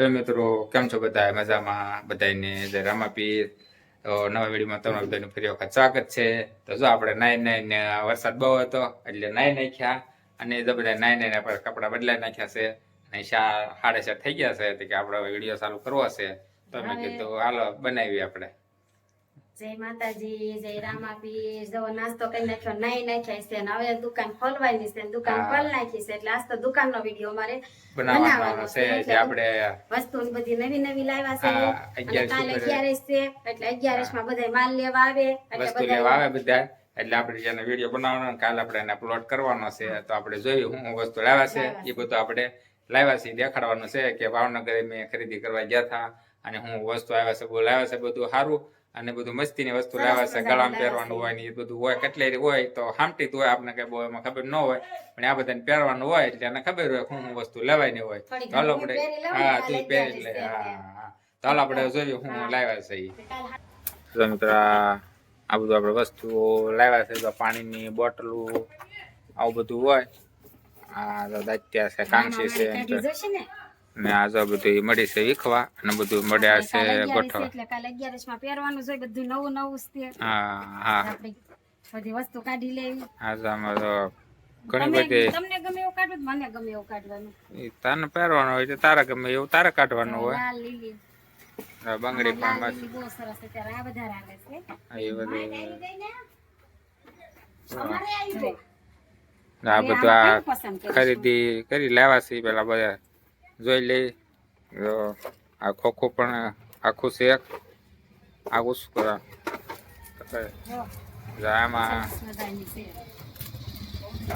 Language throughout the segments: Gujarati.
હેલો મિત્રો કેમ છો બધા મજામાં? બધાને જય રામાપીર તો નવા વિડીયોમાં તમારું બધાનું ફરી વખત સ્વાગત છે. તો જો આપણે નાઈ નાઈને વરસાદ બહુ હતો એટલે નાઈ નાખ્યા. અને જો બધા નાઈ નાઈને આપણે કપડાં બદલાઈ નાખ્યા છે. અને સાડા સાડે થઈ ગયા છે કે આપણે વીડિયો ચાલુ કરવો છે. તો મેં કીધું હાલો બનાવી આપણે. જય માતાજી જય રામાપી જો નાસ્તો કરી નાખ્યો નહીં નાખ્યા છે. ને હવે દુકાન ખોલવાની છે. દુકાન ખોલ નાખી છે. એટલે આજ તો દુકાનનો વીડિયો મારે બનાવવાનો છે જે આપણે વસ્તુ બધી નવી નવી લાવ્યા છે. કાલે અગિયારસ છે. એટલે અગિયારસમાં બધા માલ લેવા આવે. વસ્તુ લેવા આવે બધા એટલે આપણે જેનો વીડિયો બનાવવાનો કાલે આપણે એને અપલોડ કરવાનો છે. તો આપણે જોયું હું વસ્તુ લાવ્યા છે. એ બધું આપણે લાવ્યા છે. દેખાડવાનું છે કે ભાવનગર મેં ખરીદી કરવા ગયા હતા અને હું વસ્તુ આવ્યા છે બોલાવ્યા લાવ્યા છે બધું સારું. અને બધું મસ્તીની વસ્તુ લાવે છે ગળામાં પહેરવાનું હોય ને એ બધું હોય કેટલી હોય તો હામટી તો હોય આપણે કઈ બહુ એમાં ખબર ન હોય પણ આ બધાને પહેરવાનું હોય એટલે એને ખબર હોય હું હું વસ્તુ લેવાની હોય. તો હાલો આપણે ને, હા તું પહેરી લે હા તો હાલો આપણે જોયું હું લાવ્યા છે ઈ. તો મિત્રો આ બધું આપણે વસ્તુઓ લાવ્યા છે તો પાણીની બોટલો આવું બધું હોય. આ તો દાત્યા છે કાંસી છે ને આ જો બધું મળી છે વીખવા અને બધું મળ્યા છે ગોઠવા. એટલે કાલે અગિયારસમાં પહેરવાનું છે બધું નવું નવું જ છે. હા હા. બધી વસ્તુ કાઢી લેવી. આ આમાં તો ઘણી બધી તમને ગમે એવું કાઢવું મને ગમે એવું કાઢવાનું. એ તને પહેરવાનું હોય તો તારા ગમે એવું તારે કાઢવાનું હોય. લાલ લીલી. બંગડી પણ બસ બહુ સરસ છે આ બધા આવે છે. આ બધું. અમારે આવી ગઈ. આ બધું? ખરીદી કરી લેવા છે પેલા બધા. જોઈ લઈ આ ખોખું પણ આખું શેક. આખું શું કરા જો, આમાં છે.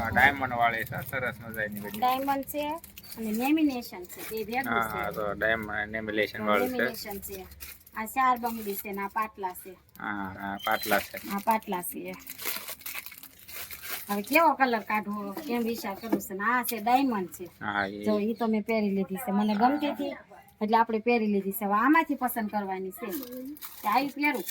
ડાયમંડ વાળી છે સરસ મજાની બધી. ડાયમંડ છે અને લેમિનેશન છે બે ભેગું છે. હા તો ડાયમંડ વાળું છે. આ ચાર બંગડી છે ને પાટલા છે. હા હા પાટલા છે. આ પાટલા છે. હવે કેવો કલર કાઢવો? કેમ વિચાર કરું છે? આ છે ડાયમંડ છે. જો એ તો મેં પહેરી લીધી છે. મને ગમતી હતી એટલે આપણે પહેરી લીધી છે. હવે આમાંથી પસંદ કરવાની છે. આવી પહેરું?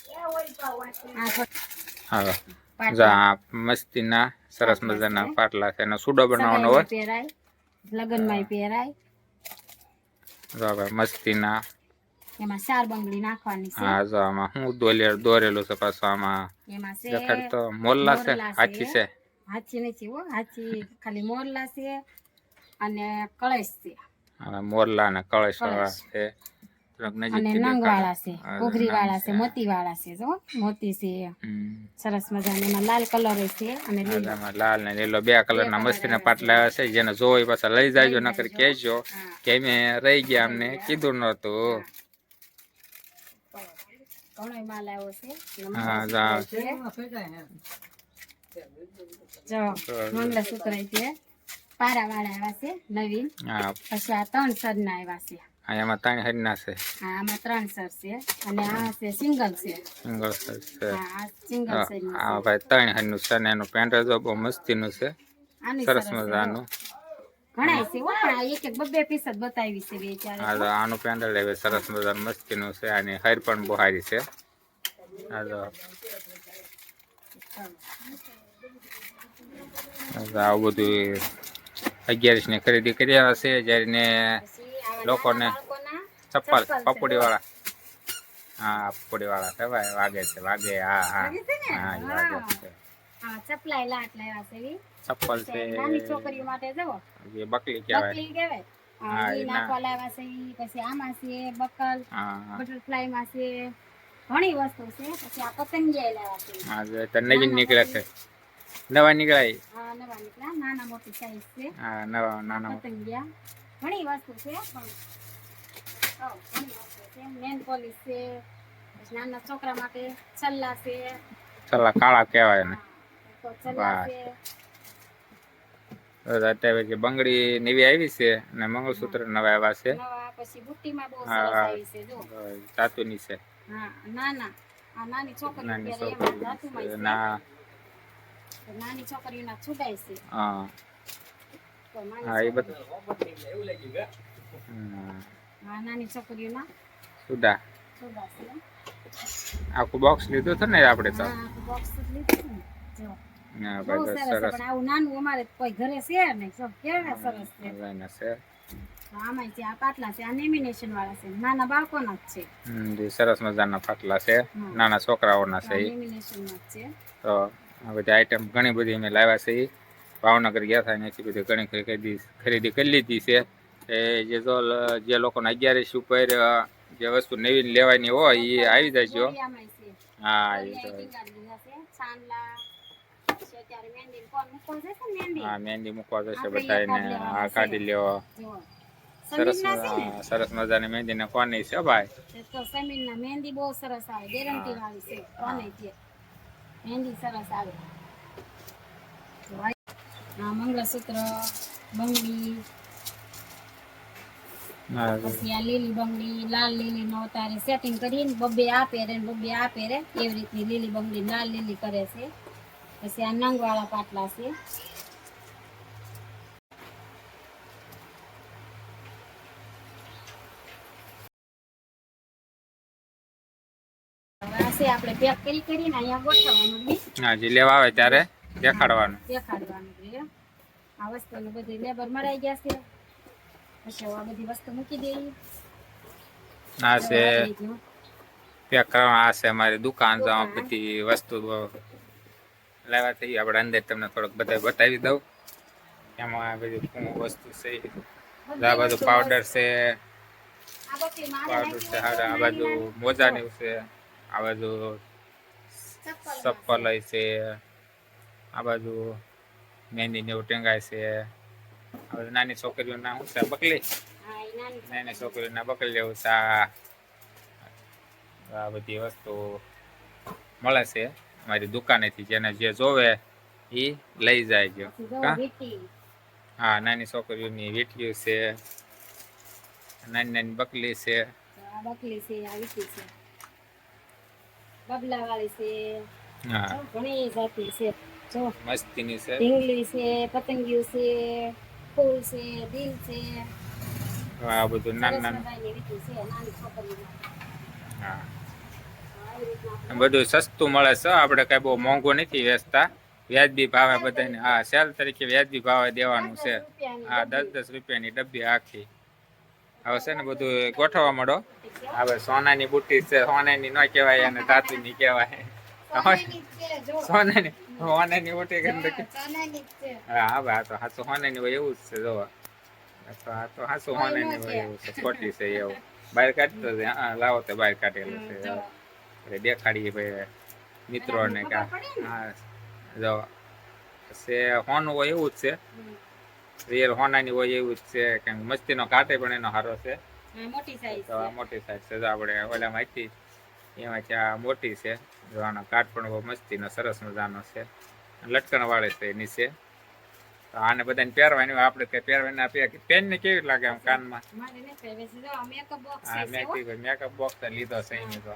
આ મસ્તીના સરસ મજાના પાટલા છે. એનો સુડો બનાવવાનો હોય. પહેરાય. લગ્નમાં પહેરાય. જો હવે મસ્તીના. એમાં ચાર બંગડી નાખવાની છે. હા જો આમાં હું દોરે દોરેલું છે પાછું આમાં. એમાં છે. મોલ્લા છે આખી છે. હાથી નથી હો હાથી ખાલી મોરલા છે અને કળશ છે. મોરલા અને કળશ છે. અને નજીકથી નંગ વાળા છે હા, વાળા છે છે. મોતી વાળા છે જો મોતી છે. સરસ મજાના એમાં લાલ કલર છે અને લીલો. ને લીલો બે કલરના ના મસ્તીના ના પાટલા છે. જેને જોઈ પાછા લઈ જાયજો ના નકર કેજો કહેજો કે અમે રહી ગયા અમને કીધું નતું ઘણો માલ આવ્યો છે હા, જા. મંગળસૂત્ર છે. પારા વાળા આવ્યા છે નવીન. પછી આ ત્રણ સર ના આવ્યા છે. આ એમાં ત્રણ હરના છે. હા આમાં ત્રણ સર છે અને આ છે સિંગલ છે. સિંગલ સર છે. હા સિંગલ સર હા, ભાઈ ત્રણ હરનું છે ને એનું પેન્ટ જો બહુ મસ્તીનું છે. સરસ મજાનું. ઘણા છે હો પણ એક એક બબ્બે પીસ જ બતાવી છે બે ચાર. તો આનું પેન્ડલ એવી સરસ મજાનું મસ્તીનું છે. અને હર પણ બહુ સારી છે. તો આવું બધું અગિયારીસની ખરીદી કરી આવ્યા છે જ્યારે ને લોકોને ચપ્પલ પપોડી વાળા હા પપોડી વાળા કહેવાય વાગે છે વાગે હા હા? હા. વાગે છે. ચપ્પલ છે છોકરીઓ માટે જવો એ બકલી કહેવાય. નાખવા લાવ્યા છે. પછી આમાં છે બકલ હા હા બટરફ્લાયમાં છે ઘણી વસ્તુ છે. પછી આ પતંગિયા લાવ્યા છે. હા જો તો નવીન નીકળે છે. નવા નીકળાય. હા નવા નીકળ્યા. નાના મોટી સાઈઝ છે. હા નવા નાના પતંગિયા. ઘણી વસ્તુ છે પણ ઘણી વસ્તુ છે. પછી નાના છોકરા માટે છલ્લા છે. છલ્લા કાળા કહેવાય ને તો છલ્લા. છે. અત્યારે જે બંગડી નવી આવી છે અને મંગળસૂત્ર નવા આવ્યા છે. પછી બુટ્ટીમાં બહુ સરસ. આવી છે જો. ધાતુની છે. હા નાના. આ નાની છોકરી ના. નાની છોકરીઓના છુડાય છે. હા. નાની હા એ છોકરીઓ- બધું. હમ, હા નાની છોકરીઓના છુડા છે આખું બોક્સ લીધું હતું ને આપણે તો? આખું box લીધું ને. જો. બહુ સરસ. સરસ. પણ આવું નાનું અમારે કોઈ ઘરે છે નહીં જો કેવા સરસ છે? આમાં છે. આ પાટલા છે આ લેમિનેશન વાળા છે. નાના બાળકોના જ છે. સરસ મજાના ફાટલા છે. નાના છોકરાઓના છે ઈ. જ છે. તો આ બધી આઈટમ ઘણી બધી અમે લાવ્યા છે. ભાવનગર ગયા હતા અહીંયાથી બધી ઘણી ખરીદી ખરીદી કરી લીધી છે. એ જે જો જે લોકોને અગિયારીસ ઉપર જે વસ્તુ નવી લેવાની હોય એ આવી જાય જો હા એ તો હા મહેંદી મૂકવા જશે બધાને હા કાઢી લેવો સરસ સરસ મજાની મહેંદી ને કોની છે ભાઈ? મહેંદી બહુ સરસ આવે ગેરંટી વાળી છે. કોને છે? મહેંદી સરસ આવે. મંગળસૂત્ર બંગડી પછી આ લીલી બંગડી લાલ લીલી નો તારે સેટિંગ કરીને બબ્બે આ પહેરે બબ્બે આ પહેરે એવી રીતની લીલી બંગડી લાલ લીલી કરે છે. પછી આ નંગ વાળા પાટલા છે. છે આપણે પેક કરી કરીને અહીંયા ગોઠવવાનું હા જે લેવા આવે ત્યારે દેખાડવાનું. દેખાડવાનું છે. આ વસ્તુને બધી લેબર મરાઈ ગયા છે. પછી આ બધી વસ્તુ મૂકી દેવી. આ છે પેક કરવા આ છે અમારી દુકાન બધી વસ્તુ લાવ્યા થઈ આપણે અંદર તમને થોડોક બધા બતાવી દઉં એમાં આ બધી શું વસ્તુ છે. આ બધું પાવડર છે. પાવડર છે આ બાજુ મોજાની છે. આ બાજુ ચપ્પલ છે. આ બાજુ મહેંદી ને એવું ટેંગાય છે. આ બધું નાની છોકરીઓના ના શું છે? બકલી નાની છોકરીઓ છોકરીઓના બકલી લેવું છે. આ બધી વસ્તુ મળે છે. અમારી દુકાનેથી જેને જે જોવે એ લઈ જાય જો હા નાની છોકરીઓની વીટીઓ છે નાની નાની બકલી છે. બકલી છે આ વીટી છે. બબલા વાળી છે. હા. ઘણી જાતિ છે. જો મસ્તીની છે. ઢીંગલી છે પતંગિયું છે ફૂલ છે દિલ છે. આ બધું નાના નાની. વીટી છે નાની છોકરીઓની. હા. બધું સસ્તું મળે છે. આપણે કઈ બહુ મોંઘું નથી વેચતા. વ્યાજબી ભાવે બધાને હા, સેલ તરીકે વ્યાજબી ભાવે દેવાનું છે. હા, દસ દસ રૂપિયાની ડબ્બી આખી. હવે છે ને બધું ગોઠવવા માંડો હવે સોનાની બુટ્ટી છે. સોનાની ન કહેવાય અને ધાતુની કહેવાય. સોનાની સોનાની બુટ્ટી કરીને. હા હા, ભાઈ તો હાસુ સોનાની હોય એવું જ છે જોવા આ તો હાસુ સોનાની હોય એવું છે. ખોટી છે એવું. બહાર કાઢતો છે. હા, લાવો તો બહાર કાઢેલું છે. એટલે દેખાડીએ ભાઈ મિત્રોને કે. હા જો છે હોનું હોય એવું જ છે. રિયલ હોનાની હોય એવું જ છે કેમ કે મસ્તીનો કાંટે પણ એનો સારો છે. મોટી સાઈઝ તો આ મોટી સાઈઝ છે. જો આપણે ઓલામાં હતી એમાં છે આ મોટી છે. જોવાનો કાટ પણ બહુ મસ્તીનો સરસ મજાનો છે. લટકણ વાળે છે નીચે તો આને બધાને પહેરવાની આપણે કઈ પહેરવાની આપીએ પહેર પેન ને કેવી લાગે આમ કાનમાં? મેકઅપ બોક્સ લીધો છે એની તો.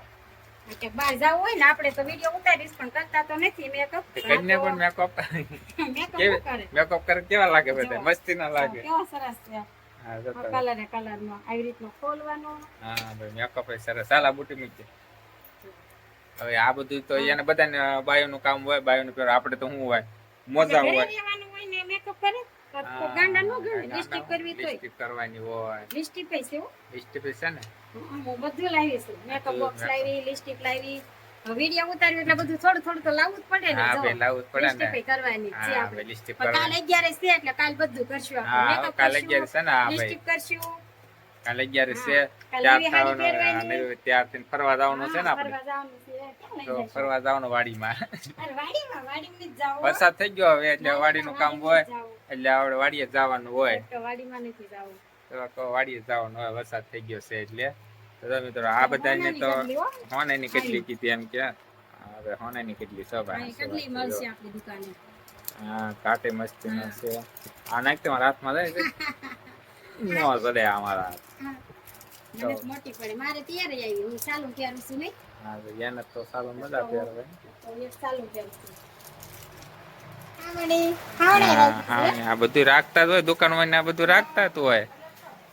કે બહાર જવું હોય ને આપણે તો વીડિયો ઉતારીશ પણ કરતા તો નથી મેકઅપ કન્યા પણ મેકઅપ મેકઅપ કરે? મેકઅપ કરે કેવા લાગે બધા? મસ્તી ના લાગે. કેવો સરસ છે. કલર કલર નો આવી રીતનો ખોલવાનો. હા ભાઈ મેકઅપ સરસ. ચાલ બુટી મૂકી હવે આ બધું તો એને બધાને બાયોનું કામ હોય બાયો નું આપણે તો શું હોય? મોજા હોય. ને મેકઅપ કરે? તો ગાંડા ન ગણે લિપસ્ટિક કરવી તોય. લિપસ્ટિક કરવાની હોય. લિપસ્ટિક પૈસે હો. લિપસ્ટિક ને? હું બધું લાવી છું. મેકઅપ બોક્સ લાવી લિપસ્ટિક લાવી. વીડિયો ઉતાર્યું એટલે બધું થોડું થોડું તો લાવવું જ પડે ને હા લાવવું જ પડે ને. કરવાની છે આપણે. ભાઈ કાલ કરવાની. અગિયારસ છે એટલે કાલ બધું કરશું આપણે. મેકઅપ કાલે કરશું અગિયાર છે ને? હા ભાઈ. કરશું. કાલે છે. ત્યાર થવાનું ત્યાર થઈને ફરવા જવાનું છે ને આપણે. તો ફરવા જવાનું વાડીમાં. વાડીમાં વાડીમાં જ જાવું વરસાદ થઈ ગયો હવે એટલે વાડીનું કામ હોય. એટલે આપણે વાડીએ જવાનું હોય. તો વાડીમાં નથી જવું. તો વાડીએ જવાનું હોય વરસાદ થઈ ગયો છે એટલે. તો તમે તો આ બધાને તો હોનાની કેટલી કીધી એમ કે? હવે હોનાની કેટલી છે હા, ભાઈ? એ કેટલી મળશે આપણી દુકાને? હા કાટે મસ્તી નો છે આ નાખ તમારા હાથમાં જાય છે નો ચડે અમારા હાથ. મોટી પડે. મારે ત્યારે આવી. હું ચાલુ ત્યારે છું નહીં. હા તો એને તો સારું મજા ત્યારે તો એક ચાલુ પહેરું છું આવડે આવડે હા રાખી હા ને આ બધું રાખતા જ હોય દુકાન હોય આ બધું રાખતા જ હોય.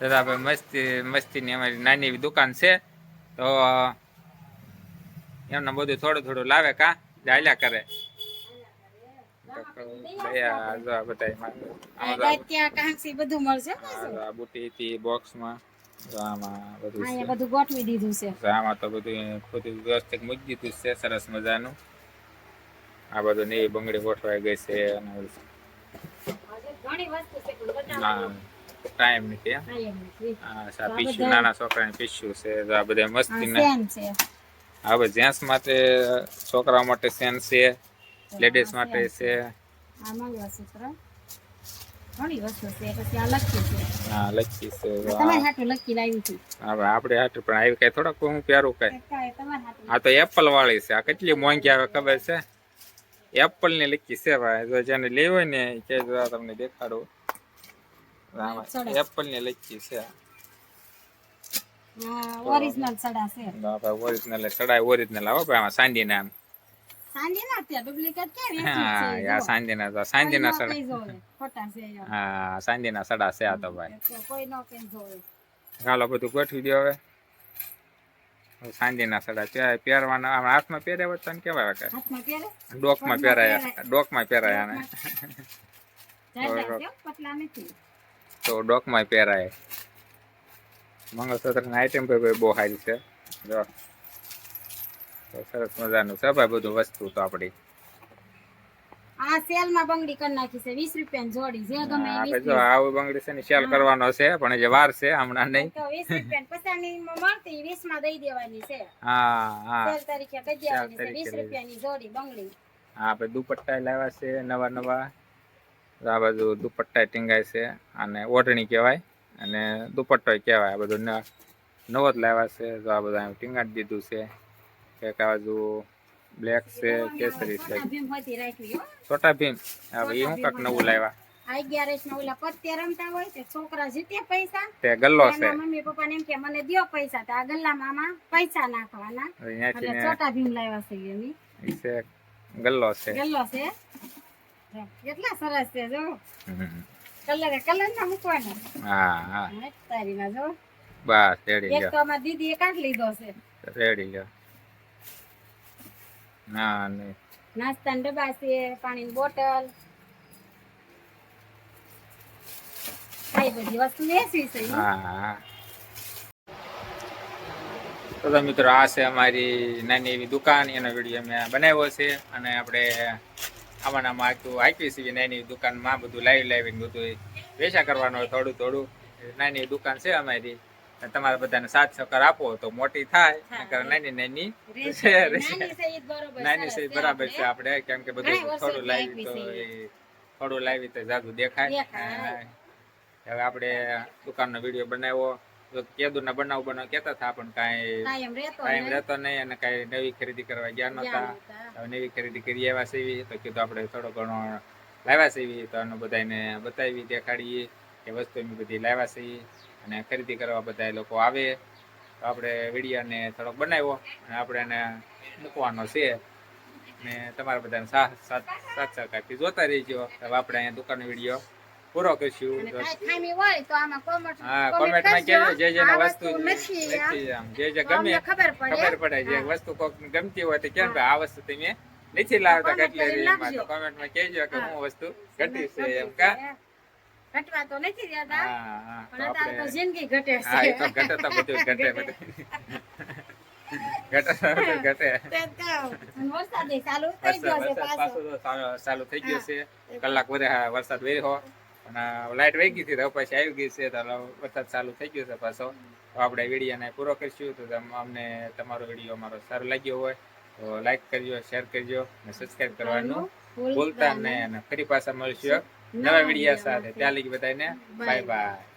દાદા ભાઈ મસ્તી મસ્તીની અમારી નાની એવી દુકાન છે. તો એમને બધું થોડું થોડું લાવે કા? ચાલ્યા કરે. સરસ મજાનું. આ બધું ને બંગડી ગોઠવાઈ ગઈ છે અને ટાઈમ નથી હા? પીસ્યું નાના છોકરાને પીસ્યું છે આ બધા મસ્તી છે. હવે જેન્ટ્સ માટે છોકરાઓ માટે સેન છે લેડીઝ માટે છે. આ મંગળસૂત્ર ઘણી વસ્તુ છે પછી આ લખી છે. હા લચ્છી છે તો તમારે આ- હાટું પણ આવી કઈ થોડાક હું પ્યારું કાંઈ. આ તો એપલ વાળી છે આ કેટલી મોંઘી આવે ખબર છે? એપલની લખી છે ભાઈ. જો જેને લેવી હોય ને કે જો તમને દેખાડું. સરસ. એપલની લખી છે. ઓરિજિનલ સડા છે. ઓરિજિનલ સડાય ઓરિજિનલ આવો ભાઈ આમાં સાંડી નામ. ના ડુપ્લિકેટ કે હા તો સડા. ખોટા છે એમ. હા સાંડીના સડા છે આ તો ભાઈ. કોઈ નો કેમ જોવે. ચાલો બધું ગોઠવી દો હવે. સાંડીના સડા પહેરવાના આમ હાથમાં પહેર્યા વચ્ચે કેવા પહેરે? ડોકમાં પહેરાયા ડોકમાં પહેરાયા ને. તો ડોકમાં પહેરાય. મંગળસૂત્રની આઈટમ પણ બહુ સારી છે. જો. સરસ મજાનું છે ભાઈ બધું વસ્તુ તો આપણી. આ સેલમાં બંગડી કરી નાખી છે વીસ રૂપિયા જોડી જે ગમે એ આપણે 20 બંગડી છે ને સેલ કરવાનો છે પણ જે વાર છે હમણાં નહીં. તો વીસ રૂપિયા પચાસની મળતી વીસમાં દઈ દેવાની છે. હા હા. સેલ તરીકે કહી દેવાની છે વીસ. રૂપિયાની જોડી બંગડી. હા આપણે દુપટ્ટા લાવ્યા છે નવા નવા. આ બાજુ દુપટ્ટા ટીંગાય છે અને ઓઢણી કહેવાય અને દુપટ્ટો કહેવાય આ બધું નવો જ લાવ્યા છે તો આ બધા ટીંગાડી દીધું છે. એક આ બાજુ બ્લેક છે કેસરી છે. છોટા ભીમ હવે એ હું. કાક નવું લાવ્યા. છોકરા જીતે પૈસા. તે ગલ્લો છે. મમ્મી પપ્પા ને એમ કે મને દ્યો પૈસા. આ ગલ્લા મામા પૈસા નાખવાના. છોટા ભીમ લાવ્યા છે એની. છે ગલ્લો છે. ગલ્લો છે. કેટલા સરસ છે જો. કલર કલર ના મૂકવાનો. હા હા. તારી ના જો. બસ રેડી એક તો અમાર દીદી એ કાઢ લીધો છે. રેડી લ્યો ના નહીં. ડબ્બા છે પાણીની બોટલ. બધી વસ્તુ વેચવી છે હા? હા. તો મિત્રો આ છે અમારી નાની એવી દુકાન એનો વીડિયો મેં બનાવ્યો છે. અને આપણે આમાં આમાં આખું આપી છે નાની એવી દુકાનમાં બધું લાવી લાવીને બધું વેચા કરવાનું થોડું થોડું. નાની દુકાન છે અમારી. તમારા બધાને સાથ સહકાર આપો તો મોટી થાય નકર નાની નાની. નાની જ બરોબર છે આપણે. કેમ કે બધું થોડું લાવી તો થોડું લાવી તો જાદુ દેખાય. હવે આપણે દુકાનનો વીડિયો બનાવ્યો. તો કેદુના બનાવ બનાવ કેતા હતા પણ કાંઈ ટાઈમ રહેતો નહીં. અને કાંઈ નવી ખરીદી કરવા ગયા નતા હવે નવી ખરીદી કરી આવ્યા સેવી તો કીધું આપણે થોડો ઘણો લાવ્યા સેવી તો આનું બધાને બતાવી દેખાડીએ કે વસ્તુ એમ બધી લાવ્યા ઈ અને ખરીદી કરવા બધા લોકો આવે. તો આપણે વિડીયોને થોડોક બનાવ્યો અને આપણે એને મૂકવાનો છે. ને તમારા બધાને સાથ સાથ સાથ સહકારથી જોતા રહેજો. હવે આપણે અહીંયા દુકાનનો વીડિયો પૂરો કરીશું. હા કોમેન્ટમાં. કહેજો જે જેને વસ્તુ જે જે ગમે ખબર પડે. જે વસ્તુ કોક ગમતી હોય તો કેમ આ વસ્તુ તમે નથી લાવતા કેટલી કોમેન્ટમાં કહેજો કે હું. વસ્તુ ઘટી છે એમ કા? ઘટવા તો નથી દેતા. પણ અત્યારે તો જિંદગી ઘટે હા તો ઘટે તો બધું ઘટે બધું. ચાલુ થઈ ગયો છે પાછો. પાછો ચાલુ- ચાલુ થઈ ગયો છે. કલાક વધે હા, વરસાદ વેર્યો અને લાઈટ વહી ગઈ હતી તો પછી આવી ગઈ છે તો વરસાદ ચાલુ થઈ ગયો છે પાછો. તો આપણે વિડીયોને પૂરો કરીશું. તો અમને તમારો વીડિયો અમારો સારો લાગ્યો હોય તો લાઈક કરજો શેર કરજો અને સબસ્ક્રાઈબ કરવાનું ભૂલતા નહીં. અને ફરી પાછા મળશું. નવા વીડિયો સાથે. ત્યાં લગી બધાને બાય બાય.